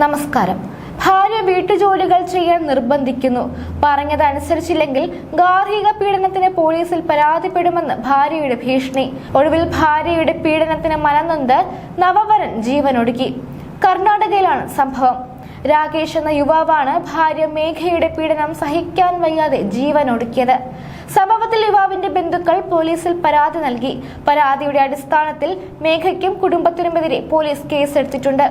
നമസ്കാരം. ഭാര്യ വീട്ടുജോലികൾ ചെയ്യാൻ നിർബന്ധിക്കുന്നു. പറഞ്ഞതനുസരിച്ചില്ലെങ്കിൽ ഗാർഹിക പീഡനത്തിന് പോലീസിൽ പരാതിപ്പെടുമെന്ന് ഭാര്യയുടെ ഭീഷണി. ഒടുവിൽ ഭാര്യയുടെ പീഡനത്തിന് മനനൊന്ത് നവവരൻ ജീവനൊടുക്കി. കർണാടകയിലാണ് സംഭവം. രാകേഷ് എന്ന യുവാവാണ് ഭാര്യ മേഘയുടെ പീഡനം സഹിക്കാൻ വയ്യാതെ ജീവനൊടുക്കിയത്. സംഭവത്തിൽ യുവാവിന്റെ ബന്ധുക്കൾ പോലീസിൽ പരാതി നൽകി. പരാതിയുടെ അടിസ്ഥാനത്തിൽ മേഘയ്ക്കും കുടുംബത്തിനുമെതിരെ പോലീസ് കേസെടുത്തിട്ടുണ്ട്.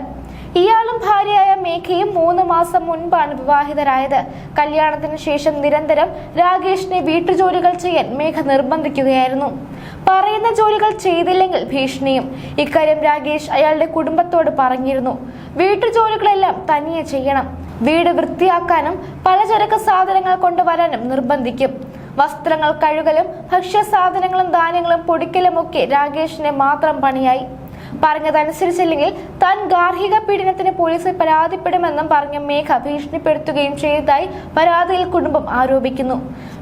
ഇയാളും ഭാര്യയായ മേഘയും മൂന്ന് മാസം മുൻപാണ് വിവാഹിതരായത്. കല്യാണത്തിന് ശേഷം നിരന്തരം രാകേഷിനെ വീട്ടുജോലികൾ ചെയ്യാൻ മേഘ നിർബന്ധിക്കുകയായിരുന്നു. പറയുന്ന ജോലികൾ ചെയ്തില്ലെങ്കിൽ ഭീഷണിയും. ഇക്കാര്യം രാകേഷ് അയാളുടെ കുടുംബത്തോട് പറഞ്ഞിരുന്നു. വീട്ടുജോലികളെല്ലാം തനിയെ ചെയ്യണം. വീട് വൃത്തിയാക്കാനും പലചരക്ക് സാധനങ്ങൾ കൊണ്ടുവരാനും നിർബന്ധിക്കും. വസ്ത്രങ്ങൾ കഴുകലും ഭക്ഷ്യസാധനങ്ങളും ധാന്യങ്ങളും പൊടിക്കലും ഒക്കെ രാകേഷിനെ മാത്രം പണിയായി. പറഞ്ഞതനുസരിച്ചില്ലെങ്കിൽ താൻ ഗാർഹിക പീഡനത്തിന് പോലീസിൽ പരാതിപ്പെടുമെന്നും പറഞ്ഞ മേഘ ഭീഷണിപ്പെടുത്തുകയും ചെയ്തതായി പരാതിയിൽ കുടുംബം ആരോപിക്കുന്നു.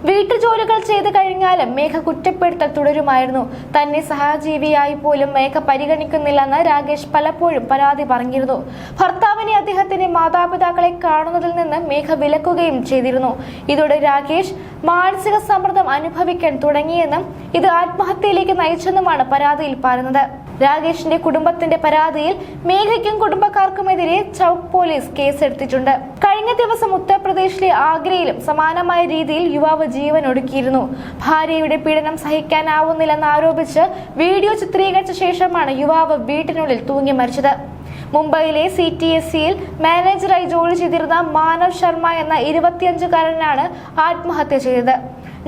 വീട്ടുജോലികൾ ചെയ്തു കഴിഞ്ഞാലും മേഘ കുറ്റപ്പെടുത്തൽ തുടരുമായിരുന്നു. തന്നെ സഹജീവിയായി പോലും മേഘ പരിഗണിക്കുന്നില്ലെന്ന് രാകേഷ് പലപ്പോഴും പരാതി പറഞ്ഞിരുന്നു. ഭർത്താവിനെ അദ്ദേഹത്തിന്റെ മാതാപിതാക്കളെ കാണുന്നതിൽ നിന്ന് മേഘ വിലക്കുകയും ചെയ്തിരുന്നു. ഇതോടെ രാകേഷ് മാനസിക സമ്മർദ്ദം അനുഭവിക്കാൻ തുടങ്ങിയെന്നും ഇത് ആത്മഹത്യയിലേക്ക് നയിച്ചെന്നുമാണ് പരാതിയിൽ പറയുന്നത്. രാകേഷിന്റെ കുടുംബത്തിന്റെ പരാതിയിൽ മേഘയ്ക്കും കുടുംബക്കാർക്കുമെതിരെ ചൌക്ക് പോലീസ് കേസെടുത്തിട്ടുണ്ട്. കഴിഞ്ഞ ദിവസം ഉത്തർപ്രദേശിലെ ആഗ്രയിലും സമാനമായ രീതിയിൽ യുവാവ് ജീവൻ ഒടുക്കിയിരുന്നു. ഭാര്യയുടെ പീഡനം സഹിക്കാനാവുന്നില്ലെന്ന് ആരോപിച്ച് വീഡിയോ ചിത്രീകരിച്ച ശേഷമാണ് യുവാവ് വീട്ടിനുള്ളിൽ തൂങ്ങി മരിച്ചത്. മുംബൈയിലെ സി ടി എസ് സിയിൽ മാനേജറായി ജോലി ചെയ്തിരുന്ന മാനവ് ശർമ്മ എന്ന ഇരുപത്തിയഞ്ചുകാരനാണ് ആത്മഹത്യ ചെയ്തത്.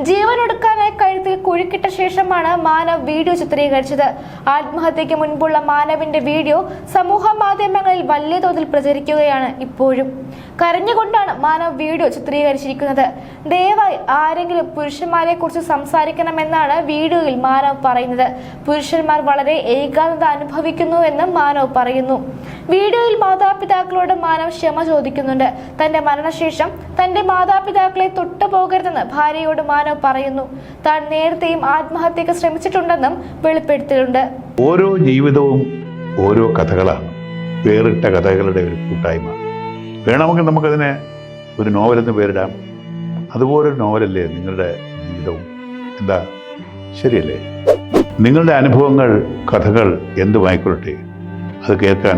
ജീവനൊടുക്കാനായി കഴുത്തിൽ കുഴിക്കിട്ട ശേഷമാണ് മാനവ് വീഡിയോ ചിത്രീകരിച്ചത്. ആത്മഹത്യക്ക് മുൻപുള്ള മാനവിന്റെ വീഡിയോ സമൂഹ മാധ്യമങ്ങളിൽ വലിയ തോതിൽ പ്രചരിക്കുകയാണ് ഇപ്പോഴും. കരഞ്ഞുകൊണ്ടാണ് മാനവ് വീഡിയോ ചിത്രീകരിച്ചിരിക്കുന്നത്. ദയവായി ആരെങ്കിലും പുരുഷന്മാരെ കുറിച്ച് സംസാരിക്കണമെന്നാണ് വീഡിയോയിൽ മാനവ് പറയുന്നത്. പുരുഷന്മാർ വളരെ ഏകാന്തത അനുഭവിക്കുന്നു അനുഭവിക്കുന്നുവെന്നും മാനവ് പറയുന്നു. വീഡിയോയിൽ മാതാപിതാക്കളോട് മാനവ് ക്ഷമ ചോദിക്കുന്നുണ്ട്. തന്റെ മരണശേഷം തന്റെ മാതാപിതാക്കളെ തൊട്ടുപോകരുതെന്ന് ഭാര്യയോട് മാനവ് പറയുന്നു. താൻ നേരത്തെയും ആത്മഹത്യക്ക് ശ്രമിച്ചിട്ടുണ്ടെന്നും വെളിപ്പെടുത്തിയിട്ടുണ്ട്. ഓരോ ജീവിതവും ഓരോ കഥകളാണ്. വേറിട്ട കഥകളുടെ ഒരു കൂട്ടായ്മ. വേണമെങ്കിൽ നമുക്കതിനെ ഒരു നോവലെന്ന് പേരിടാം. അതുപോലൊരു നോവലല്ലേ നിങ്ങളുടെ ജീവിതവും? എന്താ? ശരിയല്ലേ? നിങ്ങളുടെ അനുഭവങ്ങൾ കഥകൾ എന്തുമായിക്കൊള്ളട്ടെ? അത് കേൾക്കാൻ